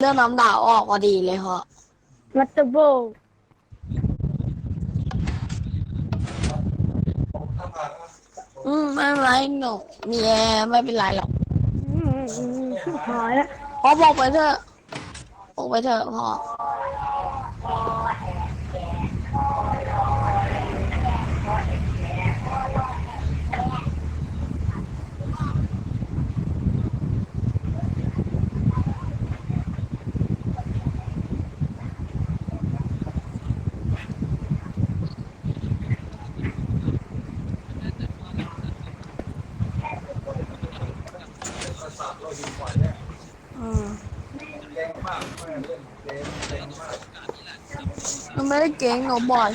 เรื่องน้ำด่าออกพอดีเลยเหรอวัตเตอร์โบอืมไม่เป็นไรหนูมีแอร์ไม่เป็นไรหรอกอืมอืมอืมหายแล้ว พอบอกไปเถอะบอกไปเถอะพอ อืมมันไม่ได้เก่งหนูบ่อย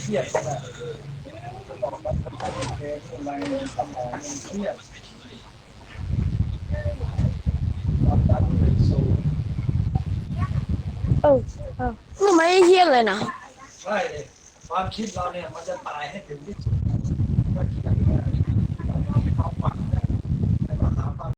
เครียดแบบเครียด เออเออหนูไม่ได้เครียดเลยนะ ใช่เลยความคิดเราเนี่ยมันจะตายให้ถึงที่สุด